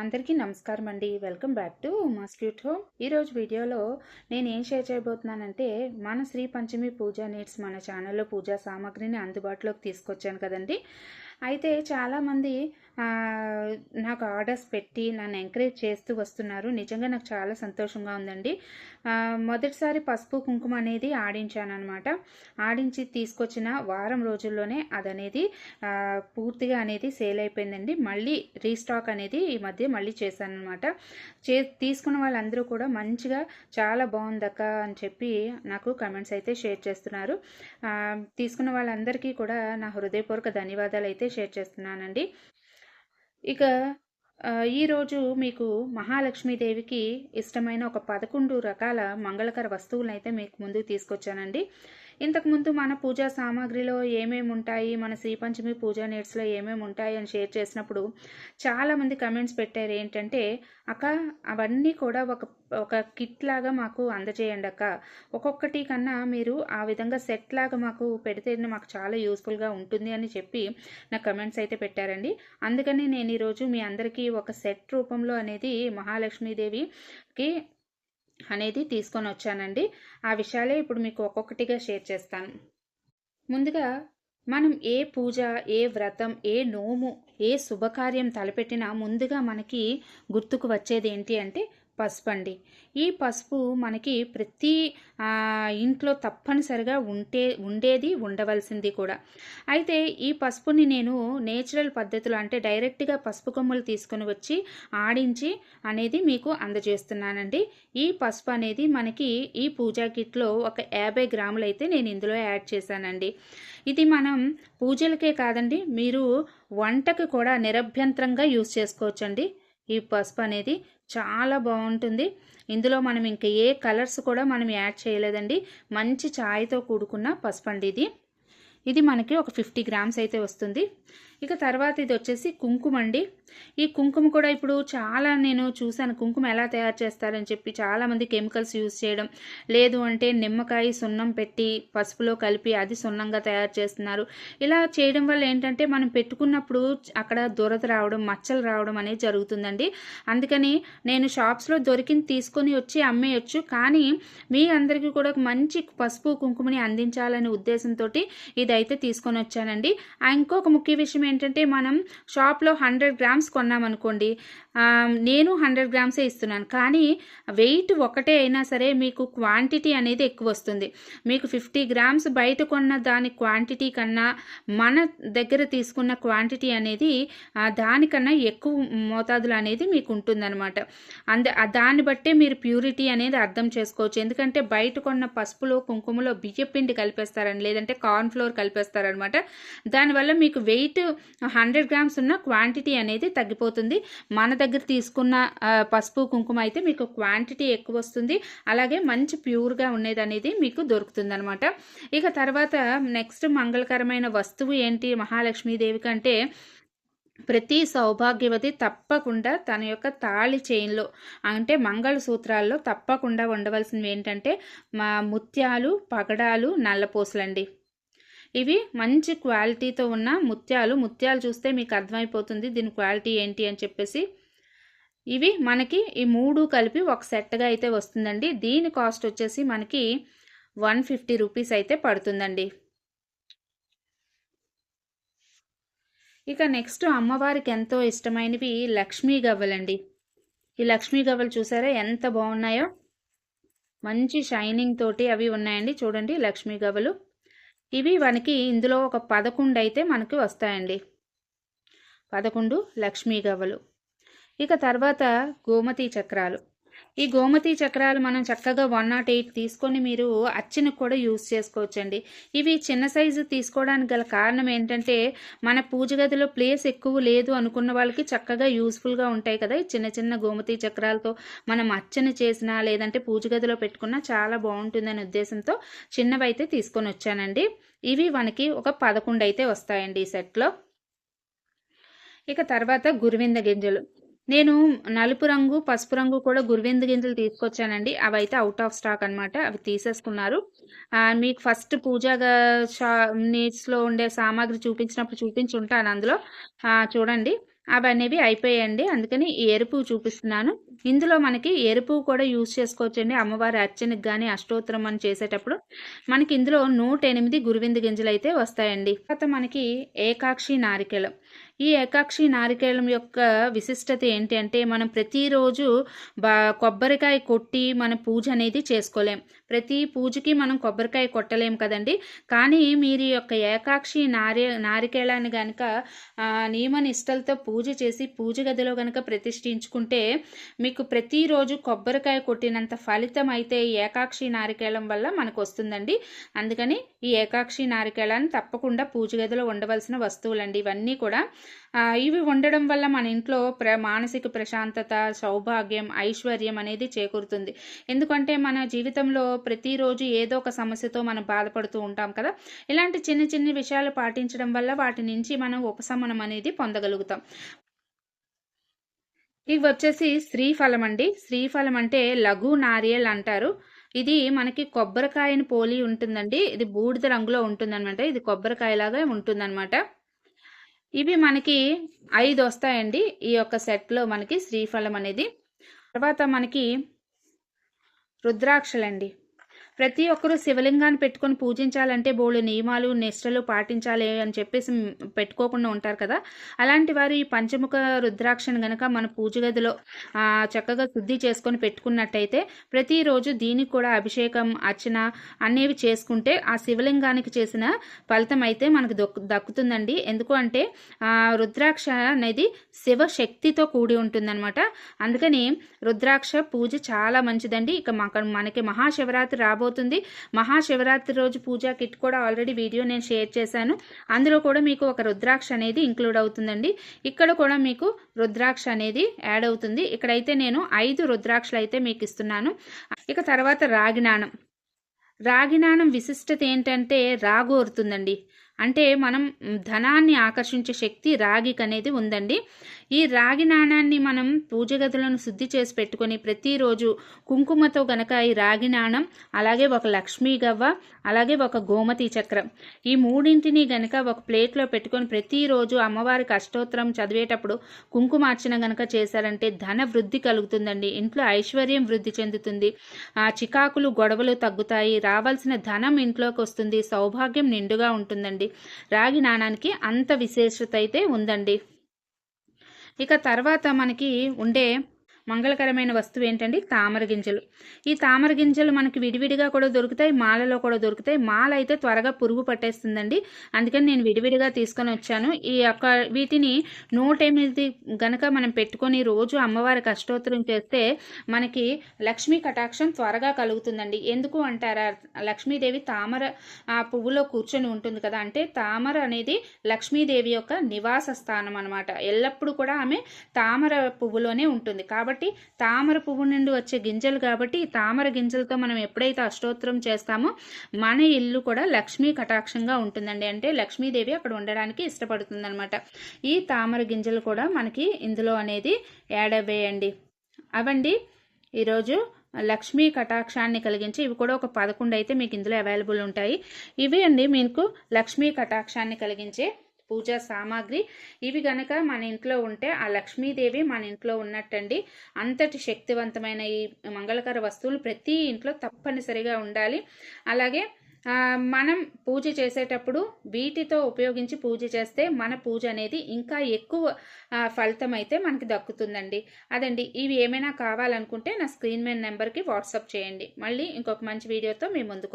అందరికీ నమస్కారం అండి వెల్కమ్ బ్యాక్ టు మాస్క్యూట్ హోమ్. ఈరోజు వీడియోలో నేను ఏం షేర్ చేయబోతున్నానంటే మన శ్రీ పంచమి పూజా నీడ్స్ మన ఛానల్లో పూజా సామాగ్రిని అందుబాటులోకి తీసుకొచ్చాను కదండి. అయితే చాలామంది నాకు ఆర్డర్స్ పెట్టి నన్ను ఎంకరేజ్ చేస్తూ వస్తున్నారు. నిజంగా నాకు చాలా సంతోషంగా ఉందండి. మొదటిసారి పసుపు కుంకుమ అనేది ఆడించాను అనమాట ఆడించి తీసుకొచ్చిన వారం రోజుల్లోనే అదనేది పూర్తిగా అనేది సేల్ అయిపోయిందండి. మళ్ళీ రీస్టాక్ అనేది ఈ మధ్య మళ్ళీ చేశాను అనమాట చే తీసుకున్న వాళ్ళందరూ కూడా మంచిగా చాలా బాగుందక్క అని చెప్పి నాకు కమెంట్స్ అయితే షేర్ చేస్తున్నారు. తీసుకున్న వాళ్ళందరికీ కూడా నా హృదయపూర్వక ధన్యవాదాలు అయితే షేర్ చేస్తున్నానండి. ఇక ఈరోజు మీకు మహాలక్ష్మీదేవికి ఇష్టమైన ఒక పదకొండు రకాల మంగళకర వస్తువులను అయితే మీకు ముందుకు తీసుకొచ్చానండి. ఇంతకుముందు మన పూజా సామాగ్రిలో ఏమేమి ఉంటాయి? మన శ్రీపంచమి పూజా నీడ్స్లో ఏమేమి ఉంటాయి? అని షేర్ చేసినప్పుడు చాలామంది కమెంట్స్ పెట్టారు. ఏంటంటే అక్క అవన్నీ కూడా ఒక ఒక కిట్ లాగా మాకు అందజేయండి అక్క. ఒక్కొక్కటి కన్నా మీరు ఆ విధంగా సెట్ లాగా మాకు పెడితే మాకు చాలా యూస్ఫుల్గా ఉంటుంది అని చెప్పి నా కమెంట్స్ అయితే పెట్టారండి. అందుకని నేను ఈరోజు మీ అందరికీ ఒక సెట్ రూపంలో అనేది మహాలక్ష్మీదేవికి అనేది తీసుకొని వచ్చానండి. ఆ విషయాలే ఇప్పుడు మీకు ఒక్కొక్కటిగా షేర్ చేస్తాను. ముందుగా మనం ఏ పూజ ఏ వ్రతం ఏ నోము ఏ శుభకార్యం తలపెట్టినా ముందుగా మనకి గుర్తుకు వచ్చేది ఏంటి అంటే పసుపు అండి ఈ పసుపు మనకి ప్రతి ఇంట్లో తప్పనిసరిగా ఉంటే ఉండేది ఉండవలసింది కూడా. అయితే ఈ పసుపుని నేను నేచురల్ పద్ధతిలో అంటే డైరెక్ట్గా పసుపు కొమ్మలు తీసుకొని వచ్చి ఆడించి అనేది మీకు అందజేస్తున్నానండి. ఈ పసుపు అనేది మనకి ఈ పూజా కిట్లో ఒక యాభై గ్రాములు అయితే నేను ఇందులో యాడ్ చేశానండి. ఇది మనం పూజలకే కాదండి మీరు వంటకు కూడా నిరభ్యంతరంగా యూస్ చేసుకోవచ్చండి. ఈ పసుపు అనేది చాలా బాగుంటుంది. ఇందులో మనం ఇంకా ఏ కలర్స్ కూడా మనం యాడ్ చేయలేదండి. మంచి ఛాయ్తో కూడుకున్న పసుపు అండి ఇది. ఇది మనకి ఒక ఫిఫ్టీ గ్రామ్స్ అయితే వస్తుంది. ఇక తర్వాత ఇది వచ్చేసి కుంకుమ అండి. ఈ కుంకుమ కూడా ఇప్పుడు చాలా నేను చూశాను. కుంకుమ ఎలా తయారు చేస్తారని చెప్పి చాలామంది కెమికల్స్ యూస్ చేయడం లేదు అంటే నిమ్మకాయ సున్నం పెట్టి పసుపులో కలిపి అది సున్నంగా తయారు చేస్తున్నారు. ఇలా చేయడం వల్ల ఏంటంటే మనం పెట్టుకున్నప్పుడు అక్కడ దురద రావడం మచ్చలు రావడం అనేది జరుగుతుందండి. అందుకని నేను షాప్స్లో దొరికింది తీసుకొని వచ్చి అమ్మేయచ్చు. కానీ మీ అందరికీ కూడా ఒక మంచి పసుపు కుంకుమని అందించాలనే ఉద్దేశంతో ఇదైతే తీసుకొని వచ్చానండి. ఆ ఇంకొక ముఖ్య విషయం ఏంటంటే మనం షాప్లో హండ్రెడ్ గ్రామ్స్ కొన్నామనుకోండి నేను హండ్రెడ్ గ్రామ్సే ఇస్తున్నాను. కానీ వెయిట్ ఒకటే అయినా సరే మీకు క్వాంటిటీ అనేది ఎక్కువ వస్తుంది. మీకు ఫిఫ్టీ గ్రామ్స్ బయట కొన్న దాని క్వాంటిటీ కన్నా మన దగ్గర తీసుకున్న క్వాంటిటీ అనేది దానికన్నా ఎక్కువ మోతాదులు అనేది మీకు ఉంటుందన్నమాట. అంద దాన్ని బట్టే మీరు ప్యూరిటీ అనేది అర్థం చేసుకోవచ్చు. ఎందుకంటే బయట కొన్న పసుపులో కుంకుమలో బియ్యపిండి కలిపేస్తారని లేదంటే కార్న్ ఫ్లోర్ కలిపేస్తారనమాట దానివల్ల మీకు వెయిట్ హండ్రెడ్ గ్రామ్స్ ఉన్న క్వాంటిటీ అనేది తగ్గిపోతుంది. మన దగ్గర తీసుకున్న పసుపు కుంకుమ అయితే మీకు క్వాంటిటీ ఎక్కువ వస్తుంది. అలాగే మంచి ప్యూర్గా ఉండేది అనేది మీకు దొరుకుతుందనమాట ఇక తర్వాత నెక్స్ట్ మంగళకరమైన వస్తువు ఏంటి? మహాలక్ష్మీదేవి కంటే ప్రతి సౌభాగ్యవతి తప్పకుండా తన యొక్క తాళి చైన్లో అంటే మంగళసూత్రాల్లో తప్పకుండా ఉండవలసినవి ఏంటంటే మా ముత్యాలు పగడాలు నల్లపూసలండి. ఇవి మంచి క్వాలిటీతో ఉన్న ముత్యాలు. ముత్యాలు చూస్తే మీకు అర్థమైపోతుంది దీని క్వాలిటీ ఏంటి అని చెప్పేసి. ఇవి మనకి ఈ మూడు కలిపి ఒక సెట్గా అయితే వస్తుందండి. దీని కాస్ట్ వచ్చేసి మనకి వన్ ఫిఫ్టీ రూపీస్ అయితే పడుతుందండి. ఇక నెక్స్ట్ అమ్మవారికి ఎంతో ఇష్టమైనవి లక్ష్మీ గవ్వలండి. ఈ లక్ష్మీ గవ్వలు చూసారా ఎంత బాగున్నాయో. మంచి షైనింగ్ తోటి అవి ఉన్నాయండి. చూడండి లక్ష్మీ గవ్వలు. ఇవి మనకి ఇందులో ఒక పదకొండు అయితే మనకి వస్తాయండి. పదకొండు లక్ష్మీ గవ్వలు. ఇక తర్వాత గోమతి చక్రాలు. ఈ గోమతి చక్రాలు మనం చక్కగా వన్ నాట్ ఎయిట్ తీసుకొని మీరు అచ్చిన కూడా యూస్ చేసుకోవచ్చండి. ఇవి చిన్న సైజు తీసుకోవడానికి గల కారణం ఏంటంటే మన పూజ గదిలో ప్లేస్ ఎక్కువ లేదు అనుకున్న వాళ్ళకి చక్కగా యూస్ఫుల్గా ఉంటాయి కదా. ఈ చిన్న చిన్న గోమతి చక్రాలతో మనం అర్చన చేసినా లేదంటే పూజ గదిలో పెట్టుకున్నా చాలా బాగుంటుందనే ఉద్దేశంతో చిన్నవి అయితే తీసుకొని వచ్చానండి. ఇవి మనకి ఒక పదకొండు అయితే వస్తాయండి ఈ సెట్లో ఇక తర్వాత గురువింద గింజలు. నేను నలుపు రంగు పసుపు రంగు కూడా గురువిందు గింజలు తీసుకొచ్చానండి. అవి అయితే అవుట్ ఆఫ్ స్టాక్ అనమాట అవి తీసేసుకున్నారు. మీకు ఫస్ట్ పూజగా షా నీడ్స్లో ఉండే సామాగ్రి చూపించినప్పుడు చూపించి ఉంటాను అందులో చూడండి. అవి అనేవి అయిపోయాయండి. అందుకని ఈ ఎరుపు చూపిస్తున్నాను. ఇందులో మనకి ఎరుపు కూడా యూజ్ చేసుకోవచ్చండి. అమ్మవారి అర్చనకి కానీ అష్టోత్తరం అని చేసేటప్పుడు మనకి ఇందులో నూట ఎనిమిది గురువిందు గింజలు అయితే వస్తాయండి. తర్వాత మనకి ఏకాక్షి నారికేళం ఈ ఏకాక్షి నారికేళం యొక్క విశిష్టత ఏంటి అంటే మనం ప్రతిరోజు బా కొబ్బరికాయ కొట్టి మన పూజ అనేది చేసుకోలేం. ప్రతి పూజకి మనం కొబ్బరికాయ కొట్టలేం కదండి. కానీ మీరు ఈ యొక్క ఏకాక్షి నారి నారికేళాన్ని కనుక నియమ నిష్టలతో పూజ చేసి పూజ గదిలో కనుక ప్రతిష్ఠించుకుంటే మీకు ప్రతిరోజు కొబ్బరికాయ కొట్టినంత ఫలితం అయితే ఈ ఏకాక్షి నారికేళం వల్ల మనకు వస్తుందండి అందుకని ఈ ఏకాక్షి నారికేళాన్ని తప్పకుండా పూజ గదిలో ఉండవలసిన వస్తువులండి. ఇవన్నీ కూడా ఇవి ఉండడం వల్ల మన ఇంట్లో ప్ర మానసిక ప్రశాంతత సౌభాగ్యం ఐశ్వర్యం అనేది చేకూరుతుంది. ఎందుకంటే మన జీవితంలో ప్రతిరోజు ఏదో ఒక సమస్యతో మనం బాధపడుతూ ఉంటాం కదా. ఇలాంటి చిన్న చిన్న విషయాలు పాటించడం వల్ల వాటి నుంచి మనం ఉపశమనం అనేది పొందగలుగుతాం. ఇవి వచ్చేసి శ్రీఫలం అండి. శ్రీఫలం అంటే లఘు నారియల్ అంటారు. ఇది మనకి కొబ్బరికాయని పోలి ఉంటుందండి. ఇది బూడిద రంగులో ఉంటుందన్నమాట. ఇది కొబ్బరికాయలాగా ఉంటుందన్నమాట. ఇవి మనకి ఐదు వస్తాయండి. ఈ యొక్క సెట్లో మనకి శ్రీఫలం అనేది. తర్వాత మనకి రుద్రాక్షలండి. ప్రతి ఒక్కరూ శివలింగాన్ని పెట్టుకొని పూజించాలంటే బోళ్ళు నియమాలు నిష్టలు పాటించాలి అని చెప్పేసి పెట్టుకోకుండా ఉంటారు కదా. అలాంటి వారు ఈ పంచముఖ రుద్రాక్షను గనక మన పూజ గదిలో చక్కగా శుద్ధి చేసుకొని పెట్టుకున్నట్టయితే ప్రతిరోజు దీనికి కూడా అభిషేకం అర్చన అనేవి చేసుకుంటే ఆ శివలింగానికి చేసిన ఫలితం అయితే మనకు దక్కుతుందండి. ఎందుకు అంటే రుద్రాక్ష అనేది శివశక్తితో కూడి ఉంటుందన్నమాట. అందుకని రుద్రాక్ష పూజ చాలా మంచిదండి. ఇక మనకి మహాశివరాత్రి రాబో రాబోతుంది. మహాశివరాత్రి రోజు పూజా కిట్ కూడా ఆల్రెడీ వీడియో నేను షేర్ చేశాను. అందులో కూడా మీకు ఒక రుద్రాక్ష అనేది ఇంక్లూడ్ అవుతుందండి. ఇక్కడ కూడా మీకు రుద్రాక్ష అనేది యాడ్ అవుతుంది. ఇక్కడైతే నేను ఐదు రుద్రాక్షలు అయితే మీకు ఇస్తున్నాను. ఇక తర్వాత రాగినాణం రాగినాణం విశిష్టత ఏంటంటే రాగోరుతుందండి అంటే మనం ధనాన్ని ఆకర్షించే శక్తి రాగికి అనేది ఉందండి. ఈ రాగి నాణాన్ని మనం పూజ గదులను శుద్ధి చేసి పెట్టుకొని ప్రతిరోజు కుంకుమతో గనక ఈ రాగి నాణం అలాగే ఒక లక్ష్మీ గవ్వ అలాగే ఒక గోమతి చక్రం ఈ మూడింటిని గనక ఒక ప్లేట్లో పెట్టుకొని ప్రతిరోజు అమ్మవారికి అష్టోత్తరం చదివేటప్పుడు కుంకుమార్చన గనక చేశారంటే ధన వృద్ధి కలుగుతుందండి. ఇంట్లో ఐశ్వర్యం వృద్ధి చెందుతుంది. ఆ చికాకులు గొడవలు తగ్గుతాయి. రావాల్సిన ధనం ఇంట్లోకి వస్తుంది. సౌభాగ్యం నిండుగా ఉంటుందండి. రాగి నాణానికి అంత విశేషత అయితే ఉందండి. ఇక తర్వాత మనకి ఉండే మంగళకరమైన వస్తువు ఏంటండి? తామర గింజలు. ఈ తామర గింజలు మనకి విడివిడిగా కూడా దొరుకుతాయి మాలలో కూడా దొరుకుతాయి. మాల అయితే త్వరగా పురుగు పట్టేస్తుందండి. అందుకని నేను విడివిడిగా తీసుకొని వచ్చాను. ఈ యొక్క వీటిని నూట ఎనిమిది గనక మనం పెట్టుకొని రోజు అమ్మవారికి అష్టోత్తరం చేస్తే మనకి లక్ష్మీ కటాక్షం త్వరగా కలుగుతుందండి. ఎందుకు అంటారా? లక్ష్మీదేవి తామర ఆ పువ్వులో కూర్చొని ఉంటుంది కదా. అంటే తామర అనేది లక్ష్మీదేవి యొక్క నివాస స్థానం అనమాట ఎల్లప్పుడూ కూడా ఆమె తామర పువ్వులోనే ఉంటుంది. కాబట్టి కాబట్టి తామర పువ్వు నుండి వచ్చే గింజలు కాబట్టి తామర గింజలతో మనం ఎప్పుడైతే అష్టోత్తరం చేస్తామో మన ఇల్లు కూడా లక్ష్మీ కటాక్షంగా ఉంటుందండి. అంటే లక్ష్మీదేవి అక్కడ ఉండడానికి ఇష్టపడుతుంది అనమాట ఈ తామర గింజలు కూడా మనకి ఇందులో అనేది యాడ్ అవ్వేయండి. అవండి. ఈరోజు లక్ష్మీ కటాక్షాన్ని కలిగించి ఇవి కూడా ఒక పదకొండు అయితే మీకు ఇందులో అవైలబుల్ ఉంటాయి. ఇవి అండి మీకు లక్ష్మీ కటాక్షాన్ని కలిగించే పూజా సామాగ్రి. ఇవి గనక మన ఇంట్లో ఉంటే ఆ లక్ష్మీదేవి మన ఇంట్లో ఉన్నట్టండి. అంతటి శక్తివంతమైన ఈ మంగళకర వస్తువులు ప్రతి ఇంట్లో తప్పనిసరిగా ఉండాలి. అలాగే మనం పూజ చేసేటప్పుడు వీటితో ఉపయోగించి పూజ చేస్తే మన పూజ అనేది ఇంకా ఎక్కువ ఫలితం అయితే మనకి దక్కుతుందండి. అదండి. ఇవి ఏమైనా కావాలనుకుంటే నా స్క్రీన్ మీద నెంబర్కి వాట్సాప్ చేయండి. మళ్ళీ ఇంకొక మంచి వీడియోతో మీ ముందుకు